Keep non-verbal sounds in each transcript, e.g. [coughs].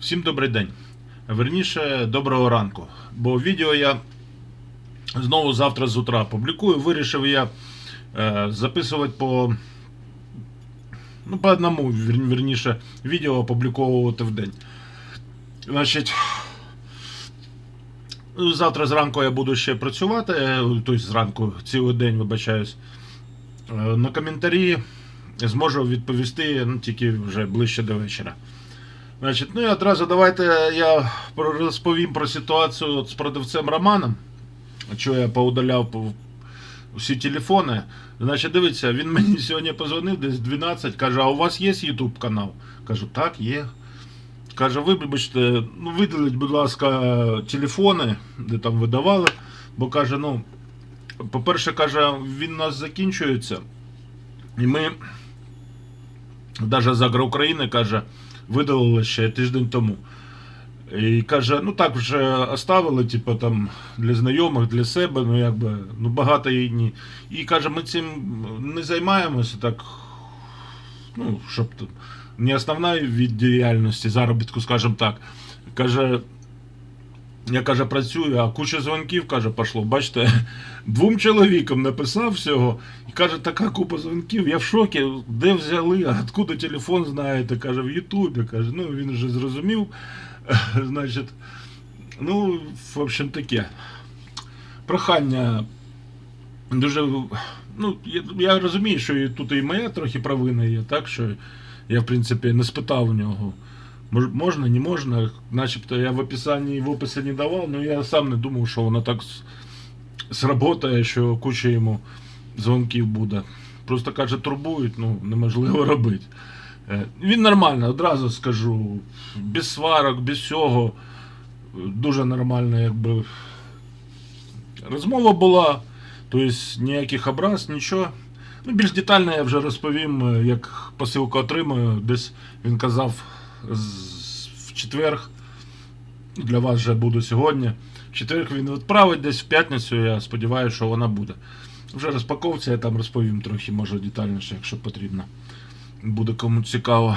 Всім добрий день. Верніше, доброго ранку. Бо відео я знову завтра з утра публікую. Вирішив я е, записувати по, ну, по одному, вірніше, відео опубліковувати в день. Значить, ну, завтра зранку я буду ще працювати, е, тобто зранку, цілий день, вибачаюсь. Е, На коментарі зможу відповісти ну, тільки вже ближче до вечора. Значить, ну і одразу давайте я розповім про ситуацію з продавцем Романом. Що я поудаляв по- всі телефони. Значить, дивіться, він мені [laughs] сьогодні позвонив десь 12, каже, а у вас є YouTube канал? Кажу, так, є. Каже, вибачте, ну видаліть, будь ласка, телефони, де там видавали. Бо каже, ну, по-перше, каже, він у нас закінчується. І ми, навіть з Агроукраїни, каже, видалили ще тиждень тому. І каже, ну так вже оставили, типу там для знайомих, для себе, ну якби, ну багато і ні. І каже, ми цим не займаємося так, ну, щоб там, не основна від діяльності, заробітку, скажімо так. Каже, я каже, працюю, а куча дзвонків, каже, пішло. Бачите, [laughs] двом чоловікам написав всього. Каже, така купа дзвонків, я в шокі, де взяли, а откуда телефон знаєте, каже, в Ютубі. Каже, ну він вже зрозумів. [laughs] Значить, ну, в общем таке. Прохання дуже. Ну, я, я розумію, що і тут і моя трохи провина є, так що я, в принципі, не спитав у нього. Мож- Можна, не можна. Начебто я в описанні в описі не давав, але я сам не думав, що воно так сработає, що куча йому дзвонків буде. Просто каже, турбують, ну неможливо робити. Е, Він нормально, одразу скажу. Без сварок, без всього. Дуже нормально, якби. Розмова була, тобто ніяких образ, нічого. Ну, більш детально я вже розповім, е, як посилку отримаю. Десь він казав в четверг. Для вас вже буду сьогодні. В четверг він відправить десь в п'ятницю, я сподіваюся, що вона буде. Вже розпаковці я там розповім трохи, може детальніше, якщо потрібно. Буде кому цікаво.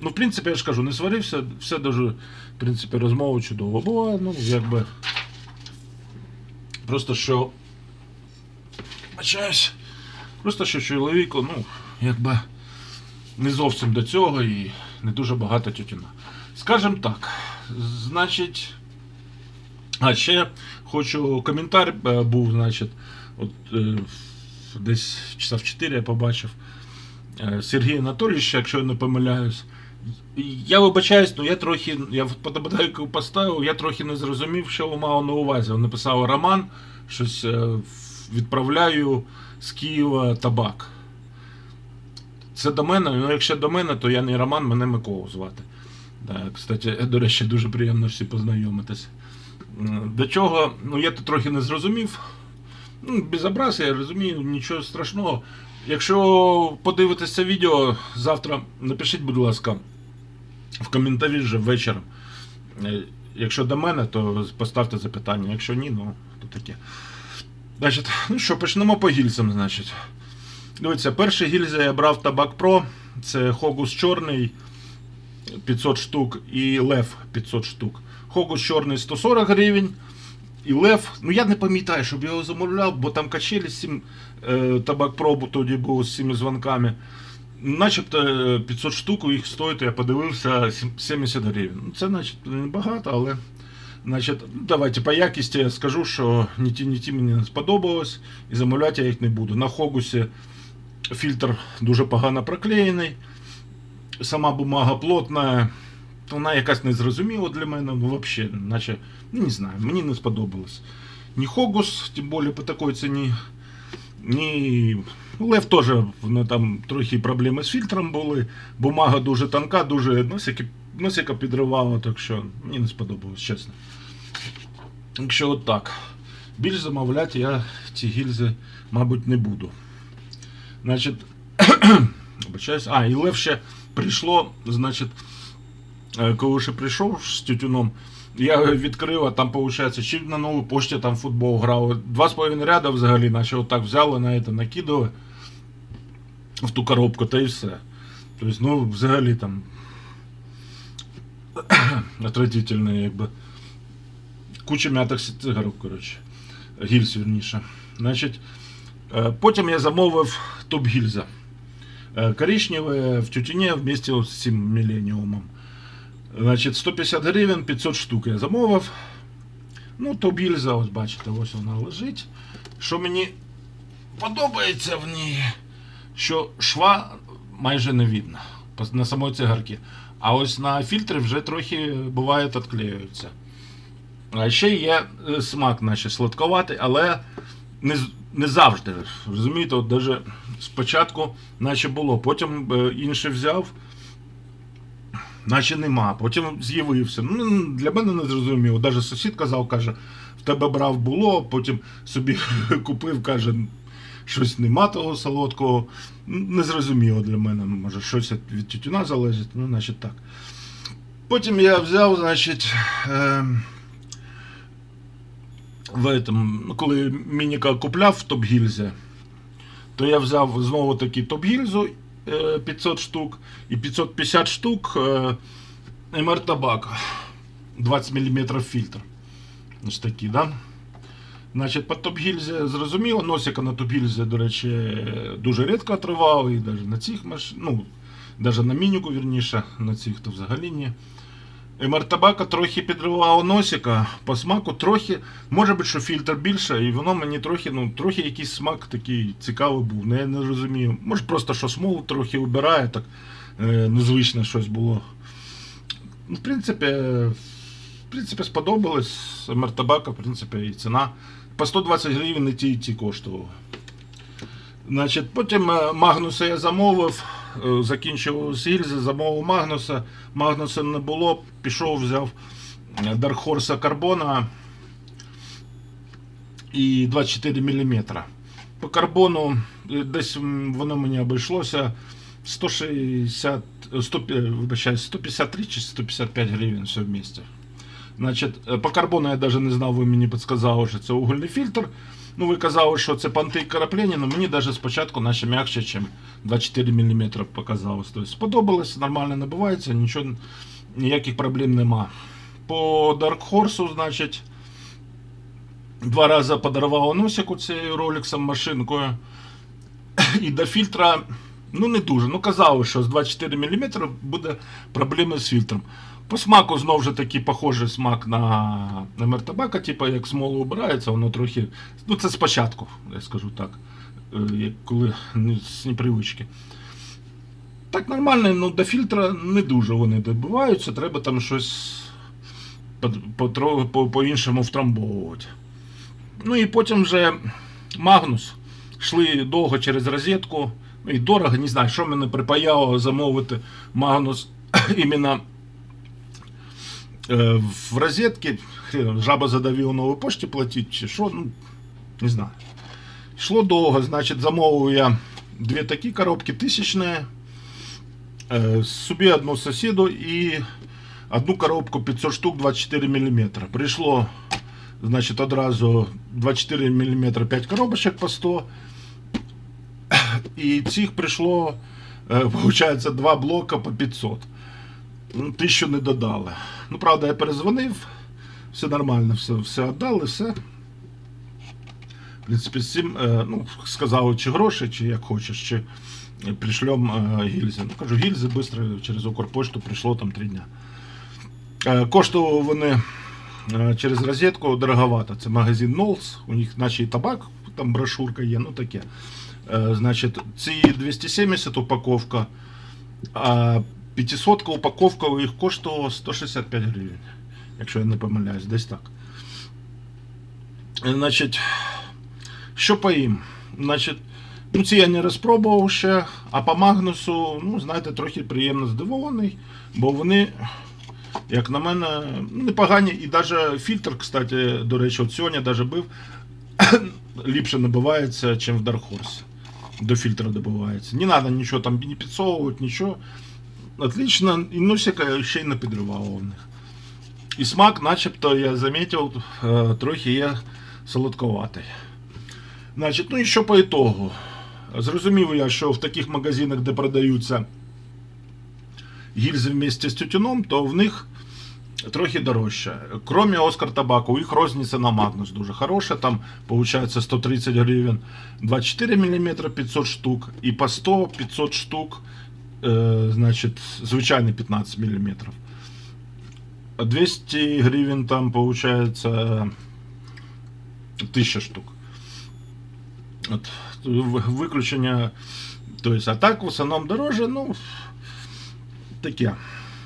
Ну, в принципі, я ж кажу, не сварився, все дуже, в принципі, розмова чудово була. Ну, якби. Просто що. Бачаюсь. Просто що чоловіку, ну, якби не зовсім до цього і не дуже багато тютюна. Скажем так, значить. А ще хочу коментар е, був, значить, от е, десь часа в 4 я побачив. Е, Сергій Анатолійович, якщо я не помиляюсь. Я вибачаюсь, ну я трохи, я вподобайку поставив, я трохи не зрозумів, що мав на увазі. Він написав Роман, щось е, відправляю з Києва табак. Це до мене, ну якщо до мене, то я не Роман, мене Микола звати. Да, кстати, до речі, дуже приємно всі познайомитися. До чого, ну я тут трохи не зрозумів. Ну, я розумію, нічого страшного. Якщо подивитися відео завтра, напишіть, будь ласка, в коментарі вже. Е, Якщо до мене, то поставте запитання. Якщо ні, ну то таке. Значить, ну що, почнемо по гільзам, значить. Дивіться, перший гільза я брав Табак Про. Це Хогус чорний 500 штук і Лев 500 штук. Хогус чорний 140 гривень. І Лев, ну я не пам'ятаю, щоб його замовляв, бо там качелі з е, табак пробу тоді був з цими дзвонками. Начебто е, 500 штук у їх стоїть, я подивився 70 гривень. Ну, Це начебто небагато, але значить, давайте по якісті я скажу, що ні ті, ні ті мені не сподобалось, і замовляти я їх не буду. На Хогусі фільтр дуже погано проклеєний, сама бумага плотна. Вона якась незрозуміла для мене, ну взагалі, наче, ну не знаю, мені не сподобалось. Ні Хогус, тим більше по такій ціні, ні. Лев теж ну, там трохи проблеми з фільтром були. Бумага дуже тонка, дуже носики, носика підривала, так що мені не сподобалось, чесно. Якщо от так. Більш замовляти я ці гільзи, мабуть, не буду. Значить. [coughs] А, і Лев ще прийшло, значить. Е, коли ще прийшов з тютюном, я відкрив, а там, виходить, чи на новій пошті там футбол грали. Два з половиною ряда взагалі, наче отак взяли на це, накидали в ту коробку, та і все. Тобто, ну, взагалі там [clears throat] отвратительний, якби. Куча м'ятих цигарок, коротше. Гільз, вірніше. Значить, е, потім я замовив топ-гільза. Е, Коричневе в тютюні вместе з цим міленіумом. Значить, 150 гривень, 500 штук я замовив. Ну, топ-гільза, ось бачите, ось вона лежить. Що мені подобається в ній, що шва майже не видно на самої цигарки. А ось на фільтрі вже трохи буває відклеюються. А ще є е, смак, наче сладковатий, але не, не завжди. Розумієте, от даже спочатку, наче було, потім е, інший взяв, наче нема, потім з'явився. Ну, для мене не зрозуміло. Даже сусід казав, каже, в тебе брав було, потім собі [laughs] купив, каже, щось нема того солодкого. Незрозуміло для мене, може, щось від тютюна залежить, ну, значить так. Потім я взяв, значить. Е- в этом, ну, коли Мініка купляв в Топ-Гільзі, то я взяв знову таки Топ-Гільзу 500 штук і 550 штук е, МР Табака 20 мм фільтр. Ось такі, да? Значить, по Топ-Гільзі зрозуміло, носика на Топ-Гільзі, до речі, дуже рідко отривав, і навіть на цих машинах, ну, навіть на мініку, вірніше, на цих то взагалі ні. Мартабака трохи підривало носика, по смаку трохи, може бути, що фільтр більше, і воно мені трохи, ну, трохи якийсь смак такий цікавий був. Ну, я не розумію. Може просто що смол трохи убирає, так е, незвичне щось було. Ну, в принципі, в принципі, сподобалось. Мартабака, в принципі, і ціна. По 120 гривень і ті, і ті коштували. Значить, потім е, Магнуса я замовив, закінчив з замовив Магнуса. Магнуса не було, пішов, взяв е, Horse карбона і 24 мм. По карбону е, десь воно мені обійшлося 160, е, 100, е, вибачаюсь, 153 чи 155 гривень все вместе. Значить, е, по карбону я навіть не знав, ви мені підсказали, що це угольний фільтр. Ну, ви казали, що це понти краплення, але мені навіть спочатку наче м'якше, ніж 24 мм показалось. Тобто сподобалось, нормально набувається, нічого, ніяких проблем нема. По Dark Horse, значить, два рази подарував носику цією роліксом машинкою. І до фільтра, ну не дуже. Ну казали, що з 24 мм буде проблеми з фільтром. По смаку знову ж таки похожий смак на, на мертабака, типу як смолу обирається, воно трохи. Ну це спочатку, я скажу так. е, коли з непривички. Так нормально, ну до фільтра не дуже вони добиваються, треба там щось по- по- по-іншому втрамбовувати. Ну і потім вже Магнус. Йшли довго через розетку. І дорого, не знаю, що мене припаяло замовити Магнус [coughs] іменно е, в розетці. Хрен, Жаба задавила нової пошті платити, чи що, ну, не знаю. Йшло довго, значить, замовив я дві такі коробки тисячні, е, собі одну сусіду і одну коробку 500 штук 24 мм. Прийшло, значить, одразу 24 мм 5 коробочок по 100. І цих прийшло, е, виходить, два блока по 500. Ну, Тисячу не додали. Ну, правда, я перезвонив, все нормально, все, все віддали, все. В принципі, з цим е, ну, сказали, чи гроші, чи як хочеш, чи пришлем е, гільзи. Ну, кажу, гільзи швидко через Укрпошту прийшло там три дня. Е, коштували вони через розетку дороговато. Це магазин Нолс, у них наче і табак, там брошурка є, ну таке. Значить, ці 270 упаковка, а 500 упаковка їх коштувала 165 гривень, якщо я не помиляюсь, десь так. Значить, що по їм? Значить, ну ці я не розпробував ще, а по Магнусу, ну, знаєте, трохи приємно здивований, бо вони, як на мене, непогані. І навіть фільтр, кстати, до речі, от сьогодні навіть бив, [coughs] ліпше набивається, ніж в Dark Horse. До фільтра добивається. Не треба нічого там не підсовувати, нічого. Отлично, і носика ще й не підривало у них. І смак, начебто, я замітив, е, трохи є солодковатий. Значить, ну і що по ітогу? Зрозумів я, що в таких магазинах, де продаються гільзи вместе з тютюном, то в них трохи дорожче. Кроме Оскар Табаку, їх розниця на Магнус дуже хороша. Там получается 130 гривень 24 мм 500 штук, і по 100 500 штук, е, значить, звичайний 15 мм. 200 гривень там получается 1000 штук. От, в- виключення. Тобто, а так в основному дороже, ну, таке.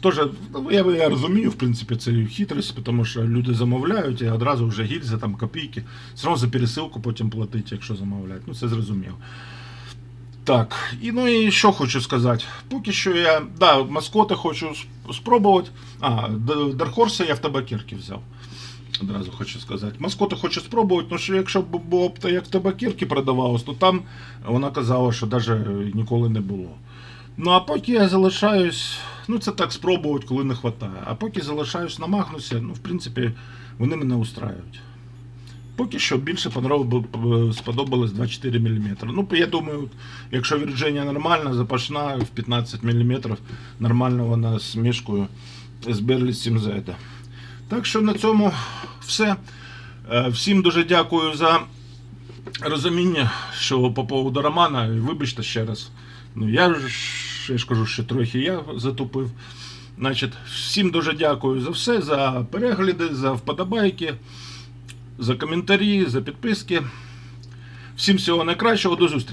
Тоже, я, я розумію, в принципі, це хитрість, тому що люди замовляють і одразу вже гільза, там копійки. Все одно за пересилку потім платить, якщо замовляють. Ну, це зрозуміло. Так, і ну і що хочу сказати. Поки що я. Да, маскоти хочу спробувати. А, Дархорса я в табакерки взяв. Одразу хочу сказати. Маскоти хочу спробувати, тому що якщо б було б як в табакерки продавалось, то там вона казала, що навіть ніколи не було. Ну а поки я залишаюсь, ну це так спробувати, коли не вистачає. А поки залишаюсь на Магнусі, ну в принципі, вони мене устраюють. Поки що більше сподобалось 24 мм. Ну, я думаю, якщо Virginia нормальна, запашна в 15 мм, нормально вона з мішкою з Berlitz 7Z. Так що на цьому все. Е, Всім дуже дякую за розуміння, що по поводу романа. Вибачте ще раз. Ну, я ж, я ж кажу, що трохи я затупив. Значить, всім дуже дякую за все, за перегляди, за вподобайки, за коментарі, за підписки. Всім всього найкращого, до зустрічі.